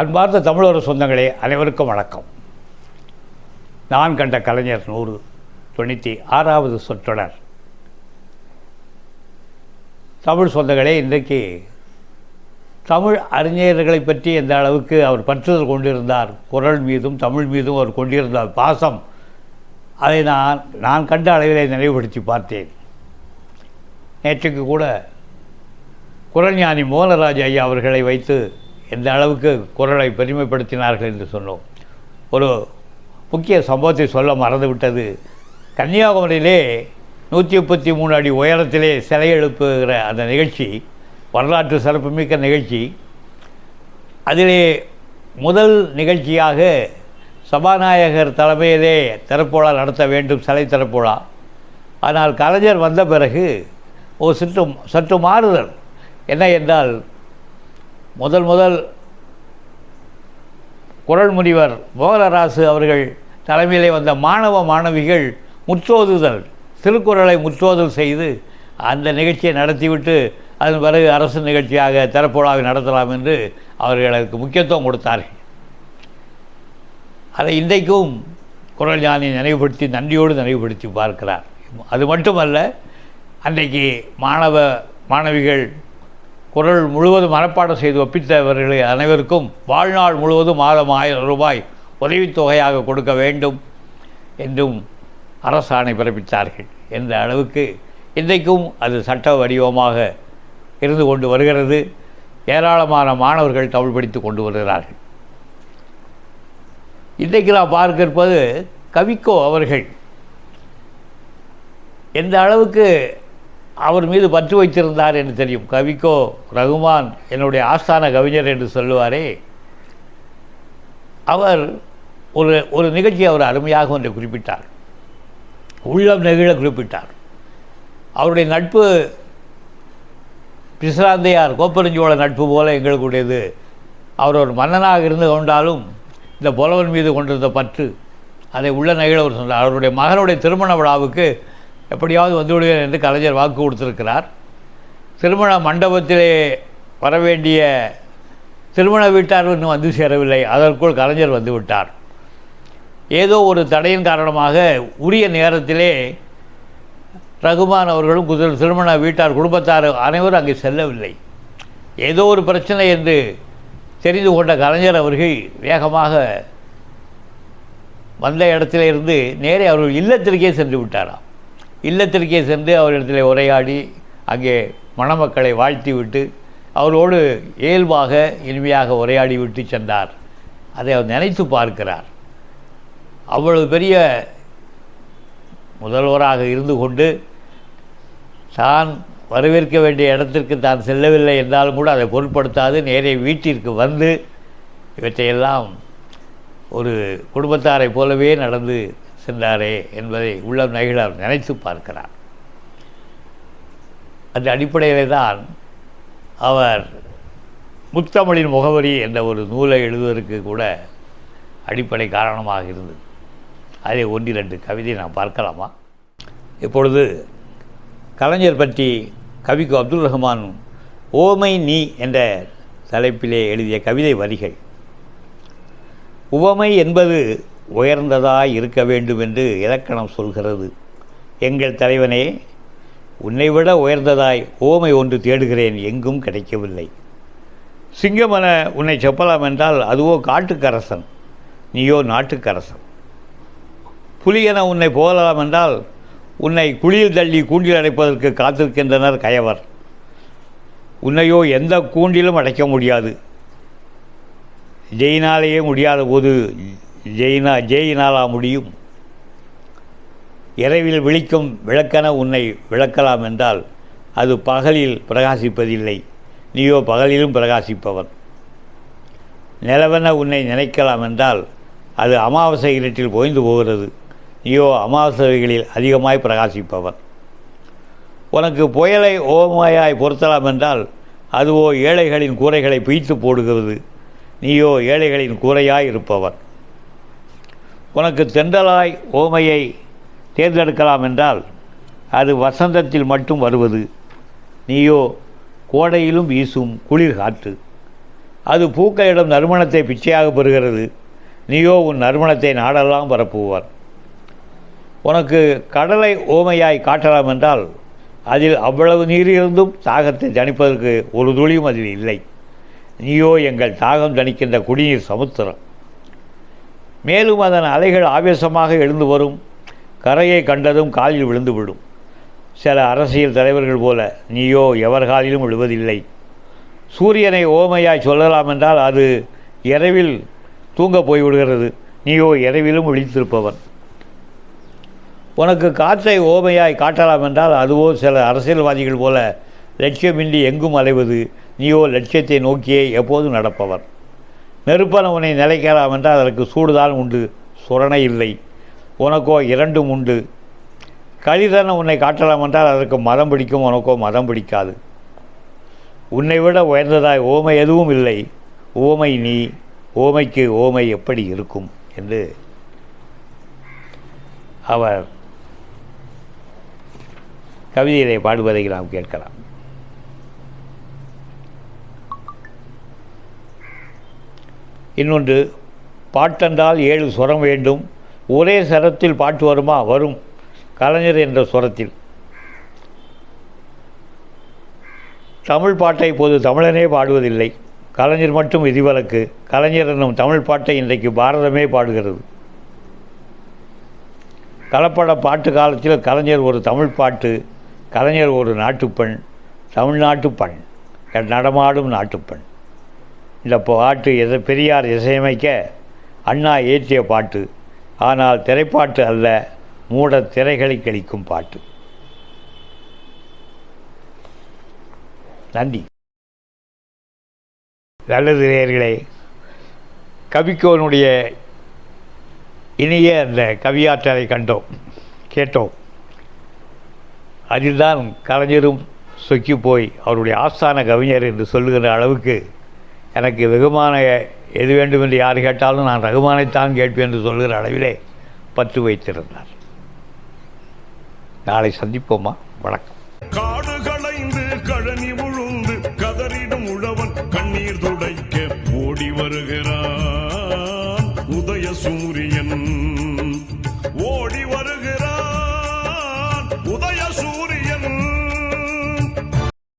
அன்பார்ந்த தமிழர் சொந்தங்களே அனைவருக்கும் வணக்கம். நான் கண்ட கலைஞர் நூறு தொண்ணூற்றி ஆறாவது சொற்றொடர். தமிழ் சொந்தங்களே இன்றைக்கு தமிழ் அறிஞர்களை பற்றி எந்த அளவுக்கு அவர் பற்றுதல் கொண்டிருந்தார் குரல் மீதும் தமிழ் மீதும் அவர் கொண்டிருந்தார் பாசம் அதை நான் நான் கண்ட அளவிலே நினைவுபடுத்தி பார்த்தேன். நேற்றுக்கு கூட குரல் ஞானி மோகனராஜ் ஐயா அவர்களை வைத்து எந்த அளவுக்கு குரலை பெருமைப்படுத்தினார்கள் என்று சொன்னோம். ஒரு முக்கிய சம்பவத்தை சொல்ல மறந்துவிட்டது. கன்னியாகுமரியிலே நூற்றி முப்பத்தி மூணு அடி உயரத்திலே சிலை எழுப்புகிற அந்த நிகழ்ச்சி வரலாற்று சிறப்புமிக்க நிகழ்ச்சி. அதிலே முதல் நிகழ்ச்சியாக சபாநாயகர் தலைமையிலே திறப்புழா நடத்த வேண்டும் சிலை திறப்புழா ஆனால் கலைஞர் வந்த பிறகு ஒரு சற்று சற்று மாறுதல். என்ன என்றால் முதல் முதல் குரல் முனிவர் மோகலராசு அவர்கள் தலைமையிலே வந்த மாணவ மாணவிகள் முற்றோதுதல் திருக்குறளை முற்றோதல் செய்து அந்த நிகழ்ச்சியை நடத்திவிட்டு அதன் பிறகு அரசு நிகழ்ச்சியாக திறப்புழாவை நடத்தலாம் என்று அவர்கள் முக்கியத்துவம் கொடுத்தார்கள். அதை இன்றைக்கும் குரல் ஞானி நினைவுபடுத்தி நன்றியோடு நினைவுபடுத்தி பார்க்கிறார். அது மட்டுமல்ல அன்றைக்கு மாணவ மாணவிகள் குரல் முழுவதும் மனப்பாடம் செய்து ஒப்பித்தவர்களை அனைவருக்கும் வாழ்நாள் முழுவதும் மாதம் ஆயிரம் ரூபாய் உதவித்தொகையாக கொடுக்க வேண்டும் என்றும் அரசாணை பிறப்பித்தார்கள். என்ற அளவுக்கு இன்றைக்கும் அது சட்ட வடிவமாக இருந்து கொண்டு வருகிறது ஏராளமான மாணவர்கள் தமிழ் படித்து கொண்டு வருகிறார்கள். இன்றைக்கு நான் பார்க்க இருப்பது கவிக்கோ அவர்கள் எந்த அளவுக்கு அவர் மீது பற்று வைத்திருந்தார் என்று தெரியும். கவிக்கோ ரகுமான் என்னுடைய ஆஸ்தான கவிஞர் என்று சொல்லுவாரே. அவர் ஒரு ஒரு நிகழ்ச்சி அவர் அருமையாக ஒன்றை குறிப்பிட்டார். உள்ளம் நெகிழ குறிப்பிட்டார். அவருடைய நட்பு பிசிராந்தையார் கோப்பரஞ்சோழ நட்பு போல எங்களுக்குடையது அவர் ஒரு மன்னனாக இருந்து கொண்டாலும் இந்த புலவன் மீது கொண்டிருந்த பற்று அதை உள்ள நகையில் அவர் சொன்னார். அவருடைய மகனுடைய திருமண விழாவுக்கு எப்படியாவது வந்துவிடுவேன் என்று கலைஞர் வாக்கு கொடுத்திருக்கிறார். திருமண மண்டபத்திலே வரவேண்டிய திருமண வீட்டார் இன்னும் வந்து சேரவில்லை. அதற்குள் கலைஞர் வந்து விட்டார். ஏதோ ஒரு தடையின் காரணமாக உரிய நேரத்திலே ரகுமான் அவர்களும் குதிர திருமண வீட்டார் குடும்பத்தார் அனைவரும் அங்கே செல்லவில்லை. ஏதோ ஒரு பிரச்சனை என்று தெரிந்து கொண்ட கலைஞர் அவர்கள் வேகமாக வந்த இடத்துல இருந்து நேரே அவர்கள் இல்லத்திற்கே சென்று விட்டாராம். இல்லத்திற்கே சென்று அவரிடத்தில் உரையாடி அங்கே மணமக்களை வாழ்த்தி விட்டு அவரோடு இயல்பாக இனிமையாக உரையாடி விட்டு சென்றார். அதை அவர் நினைத்து பார்க்கிறார். அவ்வளவு பெரிய முதல்வராக இருந்து கொண்டு தான் வரவேற்க வேண்டிய இடத்திற்கு தான் செல்லவில்லை என்றாலும் கூட அதை பொருட்படுத்தாது நேரே வீட்டிற்கு வந்து இவற்றையெல்லாம் ஒரு குடும்பத்தாரை போலவே நடந்து சென்றாரே என்பதை உள்ளம் நகிழார் நினைத்து பார்க்கிறார். அந்த அடிப்படையிலே தான் அவர் முத்தமிழின் முகவரி என்ற ஒரு நூலை எழுதுவதற்கு கூட அடிப்படை காரணமாக இருந்தது. அதை ஒன்றிரண்டு கவிதை நாம் பார்க்கலாமா? இப்பொழுது கலைஞர் பற்றி கவிக்கு அப்துல் ரஹ்மான் ஓமை நீ என்ற தலைப்பிலே எழுதிய கவிதை வரிகள். உவமை என்பது உயர்ந்ததாய் இருக்க வேண்டும் என்று இலக்கணம் சொல்கிறது. எங்கள் தலைவனே உன்னை விட உயர்ந்ததாய் ஓமை ஒன்று தேடுகிறேன் எங்கும் கிடைக்கவில்லை. சிங்கமன உன்னை செப்பலாம் என்றால் அதுவோ காட்டுக்கரசன் நீயோ நாட்டுக்கரசன். புலியென உன்னை போகலாம் என்றால் உன்னை குளியில் தள்ளி கூண்டில் அடைப்பதற்கு காத்திருக்கின்றனர் கயவர். உன்னையோ எந்த கூண்டிலும் அடைக்க முடியாது. ஜெயினாலேயே முடியாத போது ஜெயினா ஜெயினாலா முடியும். இரவில் விழிக்கும் விளக்கென உன்னை விளக்கலாம் என்றால் அது பகலில் பிரகாசிப்பதில்லை. நீயோ பகலிலும் பிரகாசிப்பவன். நிலவென உன்னை நினைக்கலாம் என்றால் அது அமாவாசை இருட்டில் ஓய்ந்து போகிறது. நீயோ அமாவாசைகளில் அதிகமாய் பிரகாசிப்பவன். உனக்கு புயலை ஓமையாய் பொருத்தலாம் என்றால் அதுவோ ஏழைகளின் கூரைகளை பிய்த்து போடுகிறது. நீயோ ஏழைகளின் கூரையாய் இருப்பவன். உனக்கு தென்றலாய் ஓமையை தேர்ந்தெடுக்கலாம் என்றால் அது வசந்தத்தில் மட்டும் வருவது. நீயோ கோடையிலும் வீசும் குளிர் காற்று. அது பூக்களிடம் நறுமணத்தை பிச்சையாக பெறுகிறது. நீயோ உன் நறுமணத்தை நாடெல்லாம் பரப்புவார். உனக்கு கடலை ஓமையாய் காட்டலாம் என்றால் அதில் அவ்வளவு நீர் இருந்தும் தாகத்தை தணிப்பதற்கு ஒரு துளியும் அதில் இல்லை. நீயோ எங்கள் தாகம் தணிக்கின்ற குடிநீர் சமுத்திரம். மேலும் அதன் அலைகள் ஆவேசமாக எழுந்து வரும். கரையை கண்டதும் காலில் விழுந்து விடும் சில அரசியல் தலைவர்கள் போல நீயோ எவர் காலிலும் விழுவதில்லை. சூரியனை ஓமையாய் சொல்லலாம் என்றால் அது இரவில் தூங்கப் போய்விடுகிறது. நீயோ இரவிலும் விழித்திருப்பவன். உனக்கு காற்றை ஓமையாய் காட்டலாம் என்றால் அதுவோ சில அரசியல்வாதிகள் போல லட்சியமின்றி எங்கும் அலைவது நீயோ லட்சியத்தை நோக்கியே எப்போதும் நடப்பவர் நெருப்பன உன்னை நிலைக்கலாம் என்றால் அதற்கு சூடுதான் உண்டு. சுரணை இல்லை. உனக்கோ இரண்டும் உண்டு. கலிதன உன்னை காட்டலாம் என்றால் அதற்கு மதம் பிடிக்கும். உனக்கோ மதம் பிடிக்காது. உன்னை விட உயர்ந்ததாய் ஓமை எதுவும் இல்லை. ஓமை நீ. ஓமைக்கு ஓமை எப்படி இருக்கும்? என்று அவர் கவிதையிலே பாடுவதை நாம் கேட்கலாம். இன்னொன்று பாட்டென்றால் ஏழு சுரம் வேண்டும் ஒரே சரத்தில் பாட்டு வருமா? வரும். கலைஞர் என்ற சுரத்தில். தமிழ் பாட்டை இப்போது தமிழனே பாடுவதில்லை. கலைஞர் மட்டும் விதிவிலக்கு. கலைஞர் என்னும் தமிழ் பாட்டை இன்றைக்கு பாரதமே பாடுகிறது. கலப்பட பாட்டு காலத்தில் கலைஞர் ஒரு தமிழ் பாட்டு கலைஞர் ஒரு நாட்டுப்பெண் தமிழ்நாட்டு பெண் நடமாடும் நாட்டுப்பெண் இந்த பாட்டு எதை பெரியார் இசையமைக்க அண்ணா இயற்றிய பாட்டு. ஆனால் திரைப்பாட்டு அல்ல மூட திரைகளை கழிக்கும் பாட்டு. நன்றி. நல்லது நேர்களே கவிக்கோனுடைய இனிய அந்த கவியாற்றலை கண்டோம் கேட்டோம். அதில்தான் கலைஞரும் சொக்கி போய் அவருடைய ஆஸ்தான கவிஞர் என்று சொல்லுகிற அளவுக்கு எனக்கு வெகுமான எது வேண்டும் என்று யார் கேட்டாலும் நான் ரகுமானைத்தான் கேட்பேன் என்று சொல்கிற அளவிலே பற்று வைத்திருந்தார். நாளை சந்திப்போமா? வணக்கம். காடு கழனி